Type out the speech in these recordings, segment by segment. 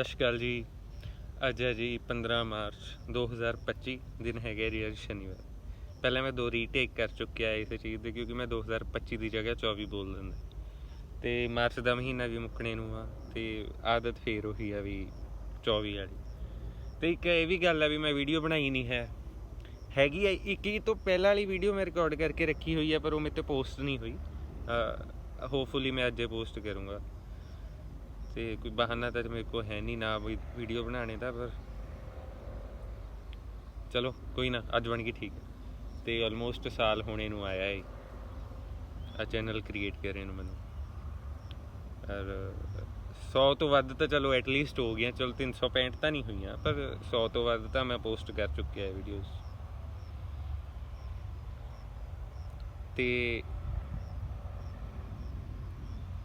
ਸਤਿ ਸ਼੍ਰੀ ਅਕਾਲ ਜੀ। ਅੱਜ ਹੈ ਜੀ 15 ਮਾਰਚ 2025 ਦਿਨ ਹੈਗਾ ਜੀ ਅੱਜ ਸ਼ਨੀਵਾਰ। ਪਹਿਲਾਂ ਮੈਂ ਦੋ ਰੀਟੇਕ ਕਰ ਚੁੱਕਿਆ ਇਸ ਚੀਜ਼ ਦੇ ਕਿਉਂਕਿ ਮੈਂ 2025 ਦੀ ਜਗ੍ਹਾ 24 ਬੋਲ ਦਿੰਦਾ। ਤੇ ਮਾਰਚ ਦਾ ਮਹੀਨਾ ਵੀ ਮੁੱਕਣੇ ਨੂੰ ਆ ਤੇ ਆਦਤ ਫੇਰ ਉਹੀ ਆ ਵੀ 24 ਵਾਲੀ। ਤੇ ਇੱਕ ਇਹ ਵੀ ਗੱਲ ਆ ਵੀ ਮੈਂ ਵੀਡੀਓ ਬਣਾਈ ਨਹੀਂ ਹੈ। ਹੈਗੀ ਆ, ਇੱਕ ਹੀ ਤੋਂ ਪਹਿਲਾਂ ਵਾਲੀ ਵੀਡੀਓ ਮੈਂ ਰਿਕਾਰਡ ਕਰਕੇ ਰੱਖੀ ਹੋਈ ਆ, ਪਰ ਉਹ ਮੇਰੇ ਤੇ ਪੋਸਟ ਨਹੀਂ ਹੋਈ। ਹੋਪਫੁਲੀ ਮੈਂ ਅੱਜ ਪੋਸਟ ਕਰੂੰਗਾ। ਤੇ ਕੋਈ ਬਹਾਨਾ ਤਾਂ ਮੇਰੇ ਕੋਲ ਹੈ ਨਹੀਂ, ਨਾ ਵੀਡੀਓ ਬਣਾਉਣੇ ਦਾ ਪਰ ਚਲੋ, ਕੋਈ ਨਾ, ਅੱਜ ਬਣ ਗਈ ਠੀਕ। ਹੈ ਤੇ ਆਲਮੋਸਟ ਸਾਲ ਹੋਣੇ ਨੂੰ ਆਇਆ ਏ ਆ ਚੈਨਲ ਕ੍ਰੀਏਟ ਕਰੇ ਨੂੰ ਮੈਨੂੰ। ਔਰ 100 ਤੋਂ ਵੱਧ ਤਾਂ ਚਲੋ ਐਟਲੀਸਟ ਹੋ ਗਈਆਂ, ਚਲੋ 365 ਤਾਂ ਨਹੀਂ ਹੋਈਆਂ, ਪਰ 100 ਤੋਂ ਵੱਧ ਤਾਂ ਮੈਂ ਪੋਸਟ ਕਰ ਚੁੱਕਿਆ ਹੈ ਵੀਡੀਓਜ਼ ਤੇ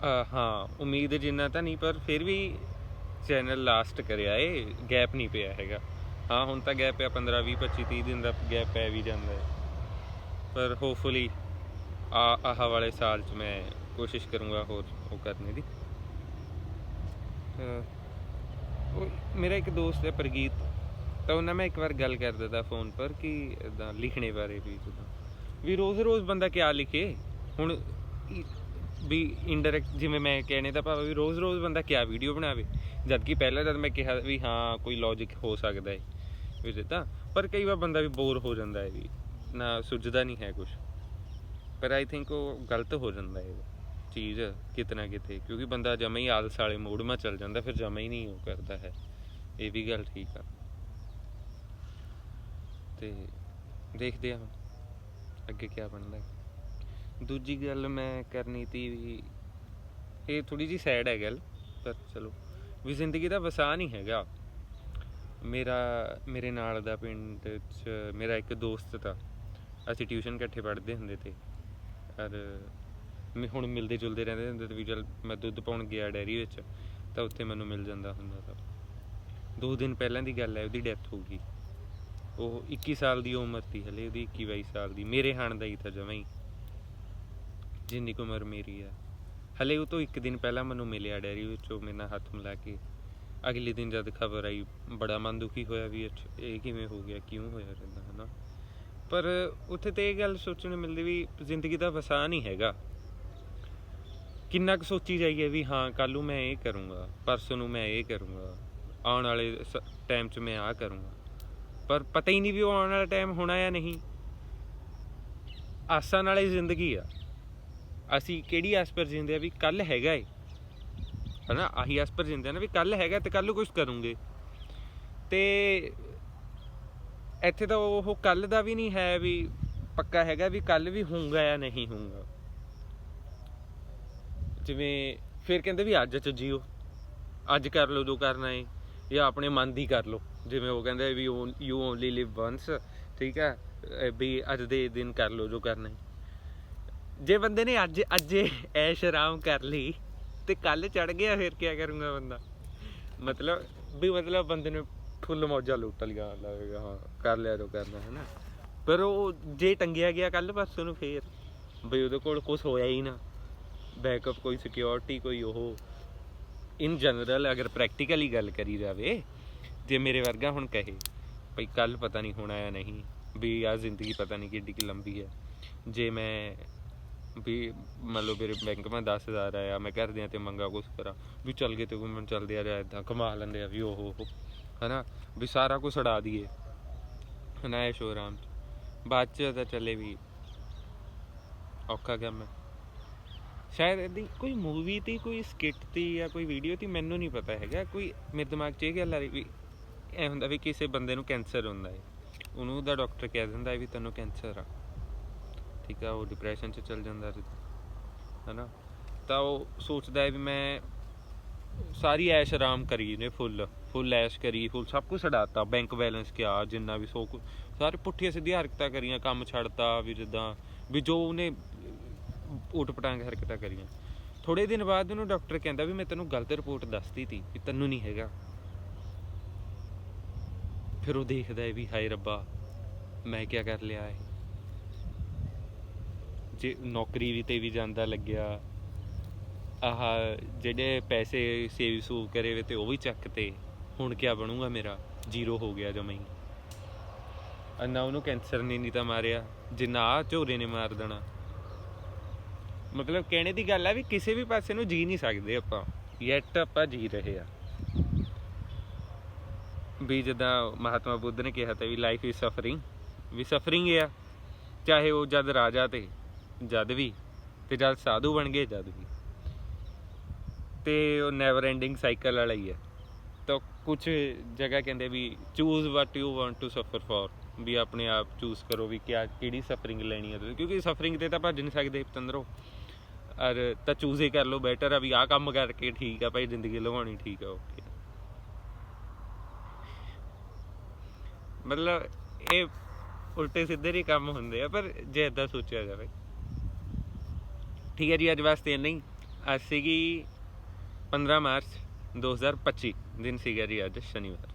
ਹਾਂ, ਉਮੀਦ ਜਿੰਨਾ ਤਾਂ ਨਹੀਂ, ਪਰ ਫਿਰ ਵੀ ਚੈਨਲ ਲਾਸਟ ਕਰਿਆ ਏ ਗੈਪ ਨਹੀਂ ਪਿਆ ਹੈਗਾ। ਹਾਂ, ਹੁਣ ਤਾਂ ਗੈਪ ਪਿਆ 15 20 25 30 ਦਿਨ ਦਾ ਗੈਪ ਪੈ ਵੀ ਜਾਂਦਾ ਹੈ ਪਰ ਹੋਪਫੁਲੀ ਆ, ਆਹ ਵਾਲੇ ਸਾਲ ਚ ਮੈਂ ਕੋਸ਼ਿਸ਼ ਕਰੂੰਗਾ ਹੋਰ ਉਹ ਕਰਨੇ ਦੀ। ਉਹ ਮੇਰਾ ਇੱਕ ਦੋਸਤ ਹੈ ਪ੍ਰਗੀਤ, ਤਾਂ ਉਹਨਾਂ ਮੈਂ ਇੱਕ ਵਾਰ ਗੱਲ ਕਰ ਦਿੱਤਾ ਫੋਨ ਪਰ ਕਿ ਇਦਾਂ ਲਿਖਣੇ ਬਾਰੇ ਵੀ ਜਿੱਦਾਂ। ਵੀ ਰੋਜ਼-ਰੋਜ਼ ਬੰਦਾ ਕਿਆ ਲਿਖੇ? ਹੁਣ ਵੀ ਇਨਡਾਇਰੈਕਟ ਜਿਵੇਂ ਮੈਂ ਕਹਿਣੇ ਦਾ ਭਾਵੇਂ ਵੀ ਰੋਜ਼-ਰੋਜ਼ ਬੰਦਾ ਕਿਆ ਵੀਡੀਓ ਬਣਾਵੇ। ਜਦਕਿ ਪਹਿਲਾਂ ਜਦ ਮੈਂ ਕਿਹਾ ਵੀ ਹਾਂ, ਕੋਈ ਲੌਜੀਕ ਹੋ ਸਕਦਾ ਹੈ ਵੀ ਜਿੱਦਾਂ ਪਰ ਕਈ ਵਾਰ ਬੰਦਾ ਵੀ ਬੋਰ ਹੋ ਜਾਂਦਾ ਹੈ ਵੀ, ਨਾ ਸੁਝਦਾ ਨਹੀਂ ਹੈ ਕੁਝ ਪਰ ਆਈ ਥਿੰਕ ਉਹ ਗਲਤ ਹੋ ਜਾਂਦਾ ਹੈ ਚੀਜ਼ ਕਿਤਨਾ ਕਿਤੇ, ਕਿਉਂਕਿ ਬੰਦਾ ਜਮਾ ਹੀ ਆਲਸ ਵਾਲੇ ਮੂਡ 'ਮਾ ਚੱਲ ਜਾਂਦਾ, ਫਿਰ ਜਮਾ ਹੀ ਨਹੀਂ ਉਹ ਕਰਦਾ ਹੈ। ਇਹ ਵੀ ਗੱਲ ਠੀਕ ਆ। ਤੇ ਦੇਖਦੇ ਹਾਂ ਅੱਗੇ ਕੀ ਬਣਦਾ। ਹੈ। ਦੂਜੀ ਗੱਲ ਮੈਂ ਕਰਨੀ ਤੀ ਵੀ ਇਹ ਥੋੜੀ ਜੀ ਸੈਡ ਹੈ ਗੱਲ, ਪਰ ਚਲੋ। ਵੀ ਜ਼ਿੰਦਗੀ ਦਾ ਵਸਾ ਨਹੀਂ ਹੈਗਾ। ਮੇਰਾ, ਮੇਰੇ ਨਾਲ ਦਾ ਪਿੰਡ ਚ ਮੇਰਾ ਇੱਕ ਦੋਸਤ ਤਾ ਅਸੀਂ ਟਿਊਸ਼ਨ ਇਕੱਠੇ ਪੜ੍ਹਦੇ ਹੁੰਦੇ ਤੇ। ਔਰ ਮੈਂ ਹੁਣ ਮਿਲਦੇ ਜੁਲਦੇ ਰਹਿੰਦੇ ਹੁੰਦੇ ਤੇ ਵੀ ਚਲ ਮੈਂ ਦੁੱਧ ਪਾਉਣ ਗਿਆ ਡੈਰੀ ਵਿੱਚ, ਤਾਂ ਉੱਥੇ ਮੈਨੂੰ ਮਿਲ ਜਾਂਦਾ ਹੁੰਦਾ ਤਾਂ। ਦੋ ਦਿਨ ਪਹਿਲਾਂ ਦੀ ਗੱਲ ਹੈ, ਉਹਦੀ ਡੈਥ ਹੋ ਗਈ। ਉਹ 21 ਸਾਲ ਦੀ ਉਮਰ ਸੀ ਹਲੇ, ਉਹਦੀ 21 22 ਸਾਲ ਦੀ। ਮੇਰੇ ਹਣ ਦਾ ਹੀ ਤਾਂ ਜਮਾਂ ਹੀ। ਜਿੰਨੀ ਕੁ ਉਮਰ ਮੇਰੀ ਆ। ਹਲੇ ਉਹ ਤੋਂ ਇੱਕ ਦਿਨ ਪਹਿਲਾਂ ਮੈਨੂੰ ਮਿਲਿਆ ਡੈਰੀ ਵਿੱਚੋਂ ਮੇਰੇ ਨਾਲ ਹੱਥ ਮਿਲਾ ਕੇ। ਅਗਲੇ ਦਿਨ ਜਦ ਖਬਰ ਆਈ, ਬੜਾ ਮਨ ਦੁਖੀ ਹੋਇਆ ਵੀ ਅੱਛਾ, ਇਹ ਕਿਵੇਂ ਹੋ ਗਿਆ, ਕਿਉਂ ਹੋਇਆ ਰਹਿੰਦਾ, ਹਨਾ? ਪਰ ਉੱਥੇ ਤੇ ਇਹ ਗੱਲ ਸੋਚਣ ਨੂੰ ਮਿਲਦੀ ਵੀ ਜ਼ਿੰਦਗੀ ਦਾ ਵਸਾ ਨਹੀਂ ਹੈਗਾ। ਕਿੰਨਾ ਕੁ ਸੋਚੀ ਜਾਈਏ ਵੀ ਹਾਂ ਕੱਲ ਨੂੰ ਮੈਂ ਇਹ ਕਰੂੰਗਾ, ਪਰਸੋਂ ਨੂੰ ਮੈਂ ਇਹ ਕਰੂੰਗਾ, ਆਉਣ ਵਾਲੇ ਟਾਈਮ 'ਚ ਮੈਂ ਆਹ ਕਰੂੰਗਾ। ਪਰ ਪਤਾ ਹੀ ਨਹੀਂ ਵੀ ਉਹ ਆਉਣ ਵਾਲਾ ਟਾਈਮ ਹੋਣਾ ਜਾਂ ਨਹੀਂ। ਆਸਾਂ ਨਾਲੇ ਜ਼ਿੰਦਗੀ ਆ। ਅਸੀਂ ਕਿਹੜੀ ਆਸ ਪਰ ਜਿੰਦੇ ਆ ਵੀ ਕੱਲ ਹੈਗਾ ਏ? ਹਨਾ, ਆਹੀ ਆਸ ਪਰ ਜਿੰਦੇ ਆ ਨਾ ਵੀ ਕੱਲ ਹੈਗਾ ਤੇ ਕੱਲ ਨੂੰ ਕੁਝ ਕਰੂੰਗੇ। ਤੇ ਇੱਥੇ ਤਾਂ ਉਹ ਕੱਲ ਦਾ ਵੀ ਨਹੀਂ ਹੈ ਵੀ ਪੱਕਾ ਹੈਗਾ ਵੀ ਕੱਲ ਵੀ ਹੋਊਗਾ ਜਾਂ ਨਹੀਂ ਹੋਊਗਾ। ਜਿਵੇਂ ਫਿਰ ਕਹਿੰਦੇ ਵੀ ਅੱਜ ਚ ਜੀਓ। ਅੱਜ ਕਰ ਲਓ, ਜੋ ਕਰਨਾ ਹੈ ਜਾਂ ਆਪਣੇ ਮਨ ਦੀ ਕਰ ਲਓ। ਜਿਵੇਂ ਉਹ ਕਹਿੰਦੇ ਵੀ ਯੂ ਓਨਲੀ ਲਿਵ ਵਾਂਸ ਠੀਕ ਹੈ ਵੀ ਅੱਜ ਦੇ ਦਿਨ ਕਰ ਲਓ, ਜੋ ਕਰਨਾ ਹੈ ਜੇ ਬੰਦੇ ਨੇ ਅੱਜ ਅੱਜ ਐਸ਼ ਆਰਾਮ ਕਰ ਲਈ ਤੇ ਕੱਲ ਚੜ ਗਿਆ, ਫਿਰ ਕੀ ਕਰੂੰਗਾ ਬੰਦਾ? ਮਤਲਬ ਵੀ ਮਤਲਬ ਬੰਦੇ ਨੇ ਫੁੱਲ ਮੌਜਾਂ ਲੁੱਟ ਲਿਆ ਲੱਗੇਗਾ ਹਾਂ, ਕਰ ਲਿਆ ਜੋ ਕਰਨਾ ਹੈ ਨਾ ਪਰ ਉਹ ਜੇ ਟੰਗਿਆ ਗਿਆ ਕੱਲ ਪਰਸੋਂ ਨੂੰ ਫੇਰ, ਬਈ ਉਹਦੇ ਕੋਲ ਕੁਝ ਹੋਇਆ ਹੀ ਨਾ। ਬੈਕਅਪ ਕੋਈ ਸਿਕਿਉਰਿਟੀ ਕੋਈ ਉਹ। ਇਨ ਜਨਰਲ ਅਗਰ ਪ੍ਰੈਕਟੀਕਲੀ ਗੱਲ ਕਰੀ ਜਾਵੇ, ਜੇ ਮੇਰੇ ਵਰਗਾ ਹੁਣ ਕਹੇ ਭਈ ਕੱਲ ਪਤਾ ਨਹੀਂ ਹੋਣਾ ਆ ਨਹੀਂ, ਵੀ ਆ ਜ਼ਿੰਦਗੀ ਪਤਾ ਨਹੀਂ ਕਿੱਡੀ ਕਿ ਲੰਬੀ ਹੈ। ਜੇ ਮੈਂ ਵੀ ਮੰਨ ਲਓ ਮੇਰੇ ਬੈਂਕ ਮੈਂ 10000 ਆਇਆ, ਮੈਂ ਘਰਦਿਆਂ ਤੇ ਮੰਗਾ ਕੁਛ ਕਰਾਂ, ਵੀ ਚੱਲ ਗਏ ਤੇ ਘੁੰਮਣ ਚੱਲਦੇ ਆ ਜਾਂ ਇਦਾਂ ਕਮਾ ਲੈਂਦੇ ਆ ਵੀ ਉਹ ਉਹ ਹਨਾ? ਵੀ ਸਾਰਾ ਕੁਝ ਉਡਾ ਦਈਏ, ਹਨਾ ਇਹ ਸ਼ੋਰਾਮ ਬਾਅਦ ਚ ਤਾਂ ਚੱਲੇ ਵੀ ਔਖਾ ਕੰਮ ਹੈ। ਸ਼ਾਇਦ ਇਹਦੀ ਕੋਈ ਮੂਵੀ ਤੀ, ਕੋਈ ਸਕਿੱਟ ਤੀ ਜਾਂ ਕੋਈ ਵੀਡੀਓ ਤੀ, ਮੈਨੂੰ ਨਹੀਂ ਪਤਾ ਹੈਗਾ। ਕੋਈ, ਮੇਰੇ ਦਿਮਾਗ 'ਚ ਇਹ ਗੱਲ ਆ ਰਹੀ ਵੀ ਇਹ ਹੁੰਦਾ ਵੀ ਕਿਸੇ ਬੰਦੇ ਨੂੰ ਕੈਂਸਰ ਹੁੰਦਾ ਹੈ। ਉਹਨੂੰ ਦਾ ਡਾਕਟਰ ਕਹਿ ਦਿੰਦਾ ਵੀ ਤੈਨੂੰ ਕੈਂਸਰ ਆ। ਠੀਕ ਆ, ਉਹ ਡਿਪਰੈਸ਼ਨ 'ਚ ਚਲ ਜਾਂਦਾ ਹੈ ਨਾ ਤਾਂ ਉਹ ਸੋਚਦਾ ਹੈ ਵੀ ਮੈਂ ਸਾਰੀ ਐਸ਼ ਆਰਾਮ ਕਰੀ ਨੇ, ਫੁੱਲ। ਫੁੱਲ ਐਸ਼ ਕਰੀ, ਫੁੱਲ ਸਭ ਕੁਝ ਛਡਾਤਾ ਬੈਂਕ ਬੈਲੈਂਸ ਕਿਆ, ਜਿੰਨਾ ਵੀ ਸੋ ਕੁ- ਸਾਰੇ ਪੁੱਠੀਆਂ ਸਿੱਧੀਆਂ ਹਰਕਤਾਂ ਕਰੀਆਂ, ਕੰਮ ਛੱਡਤਾ, ਵੀ ਜਿੱਦਾਂ ਵੀ ਜੋ ਉਹਨੇ ਊਟ ਪਟਾਂਗ ਹਰਕਤਾਂ ਕਰੀਆਂ। ਥੋੜੇ ਦਿਨ ਬਾਅਦ ਉਹਨੂੰ ਡਾਕਟਰ ਕਹਿੰਦਾ ਵੀ ਮੈਂ ਤੈਨੂੰ ਗਲਤ ਰਿਪੋਰਟ ਦੱਸਤੀ ਤੀ, ਵੀ ਤੈਨੂੰ ਨਹੀਂ ਹੈਗਾ। ਫਿਰ ਉਹ ਦੇਖਦਾ ਹੈ ਵੀ ਹਾਏ ਰੱਬਾ, ਮੈਂ ਕੀ ਕਰ ਲਿਆ ਹੈ ਜੇ ਨੌਕਰੀ ਤੇ ਵੀ ਜਾਂਦਾ ਲੱਗਿਆ। ਆਹ ਜਿਹੜੇ ਪੈਸੇ ਸੇਵ ਸੂਵ ਕਰੇ ਵੇ ਤੇ ਉਹ ਵੀ ਚੱਕ ਤੇ। ਹੁਣ ਕੀ ਬਣੂਗਾ ਮੇਰਾ? ਜ਼ੀਰੋ ਹੋ ਗਿਆ ਜਮਾਂ ਅੰਨਾ ਉਹਨੂੰ ਕੈਂਸਰ ਨੇ ਨਹੀਂ ਤਾਂ ਮਾਰਿਆ। ਜਿੰਨਾ ਆਹ ਝੋਰੇ ਨੇ ਮਾਰ ਦੇਣਾ। ਮਤਲਬ ਕਹਿਣੇ ਦੀ ਗੱਲ ਆ ਵੀ ਕਿਸੇ ਵੀ ਪਾਸੇ ਨੂੰ ਜੀ ਨਹੀਂ ਸਕਦੇ ਆਪਾਂ। ਯੈਟ ਆਪਾਂ ਜੀ ਰਹੇ ਆ। ਵੀ ਜਿੱਦਾਂ ਮਹਾਤਮਾ ਬੁੱਧ ਨੇ ਕਿਹਾ ਤਾਂ ਵੀ ਲਾਈਫ ਇਜ਼ ਸਫਰਿੰਗ ਵੀ ਸਫਰਿੰਗ ਆ। ਚਾਹੇ ਉਹ ਜਦ ਰਾਜਾ ਤੇ ਜਦ ਵੀ ਤੇ ਜਦ ਸਾਧੂ ਬਣ ਗਏ, ਜਦ ਵੀ। ਤੇ ਉਹ ਨੈਵਰ ਐਂਡਿੰਗ ਸਾਈਕਲ ਵਾਲਾ ਹੀ ਹੈ। ਤਾਂ ਕੁਝ ਜਗ੍ਹਾ ਕਹਿੰਦੇ ਵੀ choose what you want to suffer for ਵੀ ਆਪਣੇ ਆਪ ਚੂਜ਼ ਕਰੋ ਵੀ ਕਿਆ, ਕਿਹੜੀ ਸਫਰਿੰਗ ਲੈਣੀ ਹੈ ਤੁਸੀਂ। ਕਿਉਂਕਿ ਸਫਰਿੰਗ ਤੇ ਤਾਂ ਭੱਜ ਨਹੀਂ ਸਕਦੇ ਪਤੰਦਰੋ। ਔਰ ਤਾਂ ਚੂਜ਼ ਹੀ ਕਰ ਲਓ ਬੈਟਰ ਆ ਵੀ ਆਹ ਕੰਮ ਕਰਕੇ ਠੀਕ ਆ, ਭਾਈ ਜ਼ਿੰਦਗੀ ਲਵਾਉਣੀ ਠੀਕ ਆ ਓਕੇ ਮਤਲਬ ਇਹ ਉਲਟੇ ਸਿੱਧੇ ਹੀ ਕੰਮ ਹੁੰਦੇ ਆ, ਪਰ ਜੇ ਇਦਾਂ ਸੋਚਿਆ ਜਾਵੇ। ਠੀਕ ਹੈ ਜੀ, ਅੱਜ ਵਾਸਤੇ ਇੰਨਾ ਹੀ। ਅੱਜ ਸੀਗੀ 15 ਮਾਰਚ 2025 ਦਿਨ ਸੀਗਾ ਜੀ ਅੱਜ, ਸ਼ਨੀਵਾਰ।